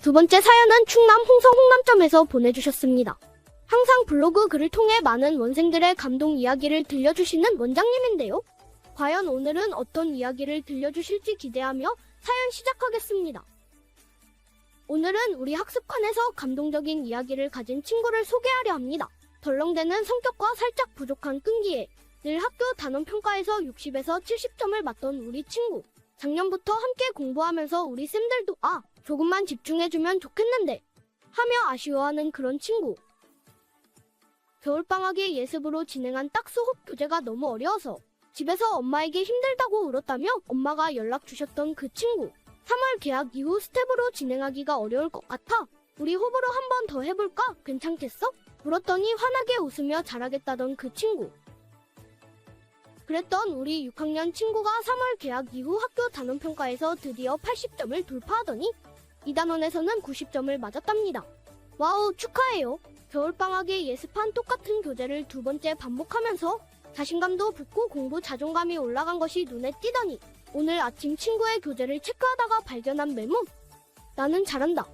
두 번째 사연은 충남 홍성 홍남점에서 보내주셨습니다. 항상 블로그 글을 통해 많은 원생들의 감동 이야기를 들려주시는 원장님인데요. 과연 오늘은 어떤 이야기를 들려주실지 기대하며 사연 시작하겠습니다. 오늘은 우리 학습관에서 감동적인 이야기를 가진 친구를 소개하려 합니다. 덜렁대는 성격과 살짝 부족한 끈기에 늘 학교 단원 평가에서 60에서 70점을 맞던 우리 친구. 작년부터 함께 공부하면서 우리 쌤들도 아, 조금만 집중해주면 좋겠는데 하며 아쉬워하는 그런 친구. 겨울방학에 예습으로 진행한 딱수홉 교재가 너무 어려워서 집에서 엄마에게 힘들다고 울었다며 엄마가 연락 주셨던 그 친구. 3월 개학 이후 스텝으로 진행하기가 어려울 것 같아. 우리 호불호 한 번 더 해볼까? 괜찮겠어? 물었더니 환하게 웃으며 잘하겠다던 그 친구. 그랬던 우리 6학년 친구가 3월 개학 이후 학교 단원평가에서 드디어 80점을 돌파하더니 이단원에서는 90점을 맞았답니다. 와우 축하해요. 겨울방학에 예습한 똑같은 교재를 두 번째 반복하면서 자신감도 붙고 공부 자존감이 올라간 것이 눈에 띄더니 오늘 아침 친구의 교재를 체크하다가 발견한 메모. 나는 잘한다.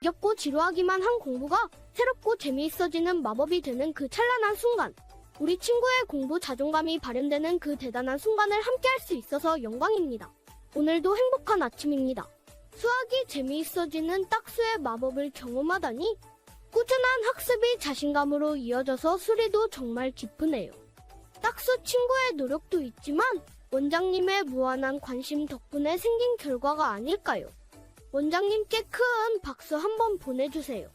지겹고 지루하기만 한 공부가 새롭고 재미있어지는 마법이 되는 그 찬란한 순간. 우리 친구의 공부 자존감이 발현되는 그 대단한 순간을 함께 할 수 있어서 영광입니다. 오늘도 행복한 아침입니다. 수학이 재미있어지는 딱수의 마법을 경험하다니 꾸준한 학습이 자신감으로 이어져서 수리도 정말 기쁘네요. 딱수 친구의 노력도 있지만 원장님의 무한한 관심 덕분에 생긴 결과가 아닐까요? 원장님께 큰 박수 한번 보내주세요.